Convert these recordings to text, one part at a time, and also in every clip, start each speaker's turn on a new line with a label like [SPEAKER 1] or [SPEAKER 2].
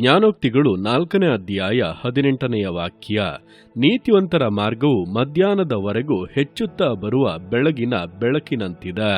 [SPEAKER 1] ಜ್ಞಾನೋಕ್ತಿಗಳು ನಾಲ್ಕನೇ ಅಧ್ಯಾಯ ಹದಿನೆಂಟನೆಯ ವಾಕ್ಯ ನೀತಿವಂತರ ಮಾರ್ಗವು ಮಧ್ಯಾಹ್ನದವರೆಗೂ ಹೆಚ್ಚುತ್ತಾ ಬರುವ ಬೆಳಗಿನ ಬೆಳಕಿನಂತಿದೆ.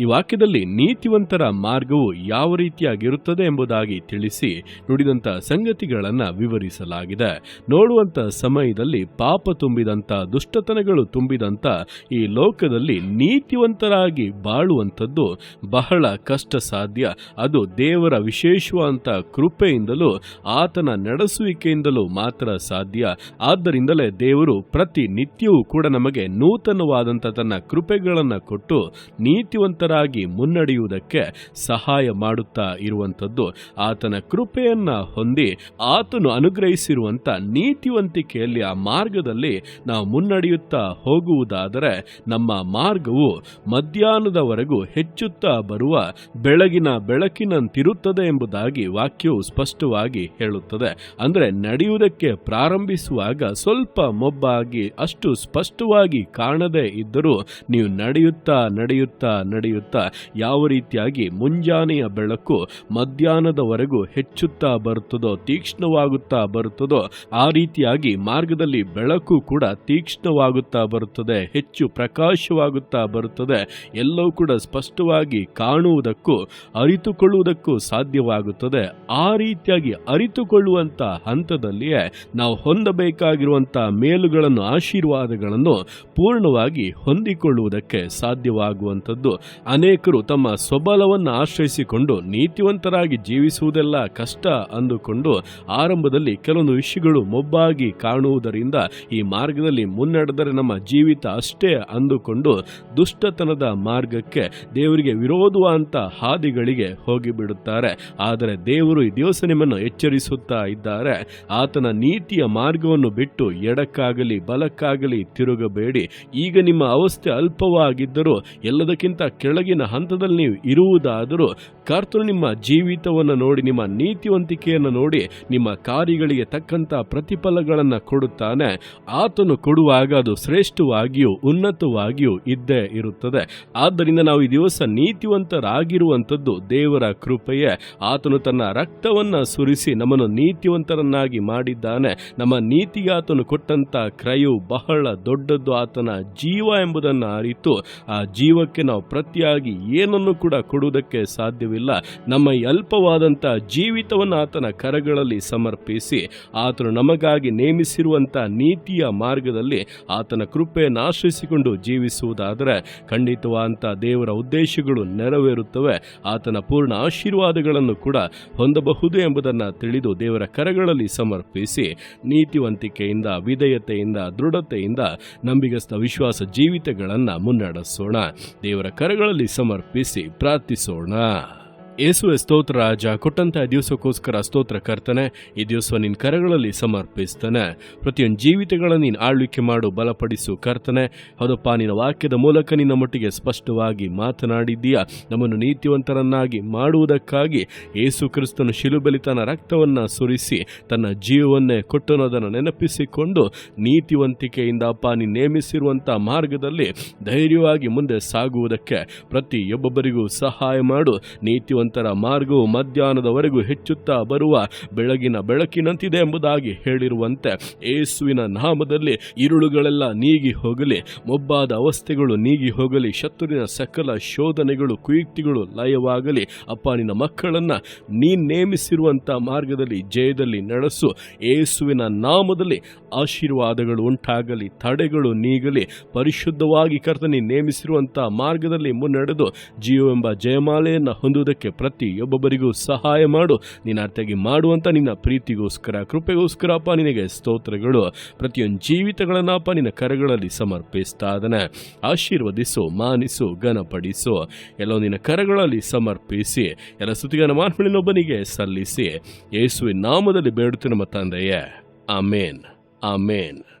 [SPEAKER 1] ಈ ವಾಕ್ಯದಲ್ಲಿ ನೀತಿವಂತರ ಮಾರ್ಗವು ಯಾವ ರೀತಿಯಾಗಿರುತ್ತದೆ ಎಂಬುದಾಗಿ ತಿಳಿಸಿ ನುಡಿದಂಥ ಸಂಗತಿಗಳನ್ನು ವಿವರಿಸಲಾಗಿದೆ. ನೋಡುವಂತ ಸಮಯದಲ್ಲಿ ಪಾಪ ತುಂಬಿದಂತ, ದುಷ್ಟತನಗಳು ತುಂಬಿದಂತ ಈ ಲೋಕದಲ್ಲಿ ನೀತಿವಂತರಾಗಿ ಬಾಳುವಂಥದ್ದು ಬಹಳ ಕಷ್ಟ ಸಾಧ್ಯ ಅದು ದೇವರ ವಿಶೇಷವಾದಂಥ ಕೃಪೆಯಿಂದಲೂ ಆತನ ನಡೆಸುವಿಕೆಯಿಂದಲೂ ಮಾತ್ರ ಸಾಧ್ಯ. ಆದ್ದರಿಂದಲೇ ದೇವರು ಪ್ರತಿ ನಿತ್ಯವೂ ಕೂಡ ನಮಗೆ ನೂತನವಾದಂಥ ತನ್ನ ಕೃಪೆಗಳನ್ನು ಕೊಟ್ಟು ನೀತಿವಂತರಾಗಿ ಮುನ್ನಡೆಯುವುದಕ್ಕೆ ಸಹಾಯ ಮಾಡುತ್ತಾ ಇರುವಂಥದ್ದು ಆತನ ಕೃಪೆಯನ್ನ ಹೊಂದಿ ಆತನು ಅನುಗ್ರಹಿಸಿರುವಂಥ ನೀತಿವಂತಿಕೆಯಲ್ಲಿ ಆ ಮಾರ್ಗದಲ್ಲಿ ನಾವು ಮುನ್ನಡೆಯುತ್ತಾ ಹೋಗುವುದಾದರೆ ನಮ್ಮ ಮಾರ್ಗವು ಮಧ್ಯಾಹ್ನದವರೆಗೂ ಹೆಚ್ಚುತ್ತಾ ಬರುವ ಬೆಳಗಿನ ಬೆಳಕಿನಂತಿರುತ್ತದೆ ಎಂಬುದಾಗಿ ವಾಕ್ಯವು ಸ್ಪಷ್ಟವಾಗಿ ಹೇಳುತ್ತದೆ. ಅಂದರೆ ನಡೆಯುವುದಕ್ಕೆ ಪ್ರಾರಂಭಿಸುವಾಗ ಸ್ವಲ್ಪ ಮೊಬ್ಬಾಗಿ ಅಷ್ಟು ಸ್ಪಷ್ಟವಾಗಿ ಕಾಣದೇ ಇದ್ದರೂ ನೀವು ನಡೆಯುತ್ತಾ ನಡೆಯುತ್ತಾ ನಡೆಯುತ್ತಾ ಯಾವ ರೀತಿಯಾಗಿ ಮುಂಜಾನೆಯ ಬೆಳಕು ಮಧ್ಯಾಹ್ನದವರೆಗೂ ಹೆಚ್ಚುತ್ತಾ ಬರುತ್ತದೋ, ತೀಕ್ಷ್ಣವಾಗುತ್ತಾ ಬರುತ್ತದೋ, ಆ ರೀತಿಯಾಗಿ ಮಾರ್ಗದಲ್ಲಿ ಬೆಳಕು ಕೂಡ ತೀಕ್ಷ್ಣವಾಗುತ್ತಾ ಬರುತ್ತದೆ, ಹೆಚ್ಚು ಪ್ರಕಾಶವಾಗುತ್ತಾ ಬರುತ್ತದೆ. ಎಲ್ಲವೂ ಕೂಡ ಸ್ಪಷ್ಟವಾಗಿ ಕಾಣುವುದಕ್ಕೂ, ಅರಿತುಕೊಳ್ಳುವುದಕ್ಕೂ ಸಾಧ್ಯವಾಗುತ್ತದೆ. ಆ ರೀತಿಯಾಗಿ ಅರಿತುಕೊಳ್ಳುವಂತ ಹಂತದಲ್ಲಿಯೇ ನಾವು ಹೊಂದಬೇಕಾಗಿರುವಂತ ಮೇಲುಗಳನ್ನು, ಆಶೀರ್ವಾದಗಳನ್ನು ಪೂರ್ಣವಾಗಿ ಹೊಂದಿಕೊಳ್ಳುವುದಕ್ಕೆ ಸಾಧ್ಯವಾಗುವಂಥದ್ದು. ಅನೇಕರು ತಮ್ಮ ಸ್ವಬಲವನ್ನು ಆಶ್ರಯಿಸಿಕೊಂಡು ನೀತಿವಂತರಾಗಿ ಜೀವಿಸುವುದೆಲ್ಲ ಕಷ್ಟ ಅಂದುಕೊಂಡು ಆರಂಭದಲ್ಲಿ ಕೆಲವೊಂದು ವಿಷಯಗಳು ಮೊಬ್ಬಾಗಿ ಕಾಣುವುದರಿಂದ ಈ ಮಾರ್ಗದಲ್ಲಿ ಮುನ್ನಡೆದರೆ ನಮ್ಮ ಜೀವಿತ ಅಷ್ಟೇ ಅಂದುಕೊಂಡು ದುಷ್ಟತನದ ಮಾರ್ಗಕ್ಕೆ ದೇವರಿಗೆ ವಿರೋಧವಾದಂಥ ಹಾದಿಗಳಿಗೆ ಹೋಗಿಬಿಡುತ್ತಾರೆ. ಆದರೆ ದೇವರು ಈ ದಿವಸ ನಿಮ್ಮನ್ನು ಎಚ್ಚರಿಸುತ್ತಾ ಇದ್ದಾರೆ. ಆತನ ನೀತಿಯ ಮಾರ್ಗವನ್ನು ಬಿಟ್ಟು ಎಡಕ್ಕಾಗಲಿ ಬಲಕ್ಕಾಗಲಿ ತಿರುಗಬೇಡಿ. ಈಗ ನಿಮ್ಮ ಅವಸ್ಥೆ ಅಲ್ಪವಾಗಿದ್ದರೂ ಎಲ್ಲದಕ್ಕಿಂತ ಕೆಳಗಿನ ಹಂತದಲ್ಲಿ ನೀವು ಇರುವುದಾದರೂ ಕರ್ತನು ನಿಮ್ಮ ಜೀವಿತವನ್ನು ನೋಡಿ, ನಿಮ್ಮ ನೀತಿವಂತಿಕೆಯನ್ನು ನೋಡಿ, ನಿಮ್ಮ ಕಾರ್ಯಗಳಿಗೆ ತಕ್ಕಂತ ಪ್ರತಿಫಲಗಳನ್ನು ಕೊಡುತ್ತಾನೆ. ಆತನು ಕೊಡುವಾಗ ಅದು ಶ್ರೇಷ್ಠವಾಗಿಯೂ ಉನ್ನತವಾಗಿಯೂ ಇದ್ದೇ ಇರುತ್ತದೆ. ಆದ್ದರಿಂದ ನಾವು ಈ ದಿವಸ ನೀತಿವಂತರಾಗಿರುವಂಥದ್ದು ದೇವರ ಕೃಪೆಯೇ. ಆತನು ತನ್ನ ರಕ್ತವನ್ನು ಸುರಿಸಿ ನಮ್ಮನ್ನು ನೀತಿವಂತರನ್ನಾಗಿ ಮಾಡಿದ್ದಾನೆ. ನಮ್ಮ ನೀತಿಗೆ ಆತನು ಕೊಟ್ಟಂತ ಕ್ರಯವು ಬಹಳ ದೊಡ್ಡದ್ದು ಆತನ ಜೀವ ಎಂಬುದನ್ನು ಅರಿತು ಆ ಜೀವಕ್ಕೆ ನಾವು ಪ್ರತಿಯಾಗಿ ಏನನ್ನು ಕೂಡ ಕೊಡುವುದಕ್ಕೆ ಸಾಧ್ಯವಿಲ್ಲ. ನಮ್ಮ ಅಲ್ಪವಾದಂಥ ಜೀವಿತವನ್ನು ಆತನ ಕರಗಳಲ್ಲಿ ಸಮರ್ಪಿಸಿ, ಆತನು ನಮಗಾಗಿ ನೇಮಿಸಿರುವಂಥ ನೀತಿಯ ಮಾರ್ಗದಲ್ಲಿ ಆತನ ಕೃಪೆಯನ್ನು ಆಶ್ರಯಿಸಿಕೊಂಡು ಜೀವಿಸುವುದಾದರೆ ಖಂಡಿತವಾದಂಥ ದೇವರ ಉದ್ದೇಶಗಳು ನೆರವೇರುತ್ತವೆ. ಆತನ ಪೂರ್ಣ ಆಶೀರ್ವಾದಗಳನ್ನು ಕೂಡ ಹೊಂದಬಹುದು ಎಂಬುದನ್ನು ತಿಳಿದು ದೇವರ ಕರಗಳಲ್ಲಿ ಸಮರ್ಪಿಸಿ, ನೀತಿವಂತಿಕೆಯಿಂದ, ವಿಧೇಯತೆಯಿಂದ, ದೃಢತೆಯಿಂದ ನಂಬಿಗಸ್ತ ವಿಶ್ವಾಸ ಜೀವಿತಗಳನ್ನು ಮುನ್ನಡೆಸೋಣ. ದೇವರ ಕರಗಳಲ್ಲಿ ಸಮರ್ಪಿಸಿ ಪ್ರಾರ್ಥಿಸೋಣ. ಯೇಸುವೆ ಸ್ತೋತ್ರ ರಾಜ ಕೊಟ್ಟಂತಹ ದಿವಸಕ್ಕೋಸ್ಕರ ಸ್ತೋತ್ರ ಕರ್ತನೆ, ಈ ದಿವಸ ನಿನ್ನ ಕರಗಳಲ್ಲಿ ಸಮರ್ಪಿಸ್ತಾನೆ. ಪ್ರತಿಯೊಂದು ಜೀವಿತಗಳನ್ನು ನೀನು ಆಳ್ವಿಕೆ ಮಾಡು, ಬಲಪಡಿಸು ಕರ್ತನೆ. ಹೌದಪ್ಪ, ನಿನ್ನ ವಾಕ್ಯದ ಮೂಲಕ ನಿನ್ನ ಮಟ್ಟಿಗೆ ಸ್ಪಷ್ಟವಾಗಿ ಮಾತನಾಡಿದ್ದೀಯಾ? ನಮ್ಮನ್ನು ನೀತಿವಂತರನ್ನಾಗಿ ಮಾಡುವುದಕ್ಕಾಗಿ ಏಸು ಕ್ರಿಸ್ತನು ಶಿಲುಬಲಿ ತನ್ನ ರಕ್ತವನ್ನು ಸುರಿಸಿ, ತನ್ನ ಜೀವವನ್ನೇ ಕೊಟ್ಟನೋದನ್ನು ನೆನಪಿಸಿಕೊಂಡು ನೀತಿವಂತಿಕೆಯಿಂದ ಅಪ್ಪ, ನೀನು ನೇಮಿಸಿರುವಂಥ ಮಾರ್ಗದಲ್ಲಿ ಧೈರ್ಯವಾಗಿ ಮುಂದೆ ಸಾಗುವುದಕ್ಕೆ ಪ್ರತಿಯೊಬ್ಬೊಬ್ಬರಿಗೂ ಸಹಾಯ ಮಾಡು. ನೀತಿವಂತರ ಮಾರ್ಗವು ಮಧ್ಯಾಹ್ನದವರೆಗೂ ಹೆಚ್ಚುತ್ತಾ ಬರುವ ಬೆಳಗಿನ ಬೆಳಕಿನಂತಿದೆ ಎಂಬುದಾಗಿ ಹೇಳಿರುವಂತೆ ಏಸುವಿನ ನಾಮದಲ್ಲಿ ಇರುಳುಗಳೆಲ್ಲ ನೀಗಿ ಹೋಗಲಿ, ಮೊಬ್ಬಾದ ಅವಸ್ಥೆಗಳು ನೀಗಿ ಹೋಗಲಿ, ಶತ್ರುವಿನ ಸಕಲ ಶೋಧನೆಗಳು, ಕುಯುಕ್ತಿಗಳು ಲಯವಾಗಲಿ, ಅಪ್ಪ ನಿನ್ನ ಮಕ್ಕಳನ್ನ ನೇಮಿಸಿರುವಂಥ ನೇಮಿಸಿರುವಂತ ಮಾರ್ಗದಲ್ಲಿ ಜಯದಲ್ಲಿ ನಡೆಸು. ಏಸುವಿನ ನಾಮದಲ್ಲಿ ಆಶೀರ್ವಾದಗಳು ಉಂಟಾಗಲಿ, ತಡೆಗಳು ನೀಗಲಿ, ಪರಿಶುದ್ಧವಾಗಿ ಕರ್ತನಿ ನೇಮಿಸಿರುವಂಥ ಮಾರ್ಗದಲ್ಲಿ ಮುನ್ನಡೆದು ಎಂಬ ಜಯಮಾಲೆಯನ್ನು ಹೊಂದುವುದಕ್ಕೆ ಪ್ರತಿಯೊಬ್ಬೊಬ್ಬರಿಗೂ ಸಹಾಯ ಮಾಡು. ನಿನ್ನ ಅರ್ಥಗೆ ಮಾಡುವಂಥ ನಿನ್ನ ಪ್ರೀತಿಗೋಸ್ಕರ ಕೃಪೆಗೋಸ್ಕರ ಅಪ್ಪ ನಿನಗೆ ಸ್ತೋತ್ರಗಳು. ಪ್ರತಿಯೊಂದು ಜೀವಿತಗಳನ್ನಪ್ಪ ನಿನ್ನ ಕರಗಳಲ್ಲಿ ಸಮರ್ಪಿಸ್ತಾ ಇದ್ದಾನೆ. ಆಶೀರ್ವದಿಸು, ಮಾನಿಸು, ಘನಪಡಿಸು. ಎಲ್ಲೋ ನಿನ್ನ ಕರಗಳಲ್ಲಿ ಸಮರ್ಪಿಸಿ, ಎಲ್ಲ ಸ್ತುತಿಗಾನ ಮಾರ್ಪಳಿನೊಬ್ಬನಿಗೆ ಸಲ್ಲಿಸಿ. ಯೇಸುವಿನ ನಾಮದಲ್ಲಿ ಬೇಡುತ್ತೆ ನಮ್ಮ ತಂದೆಯೇ. ಆಮೇನ್. ಆಮೇನ್.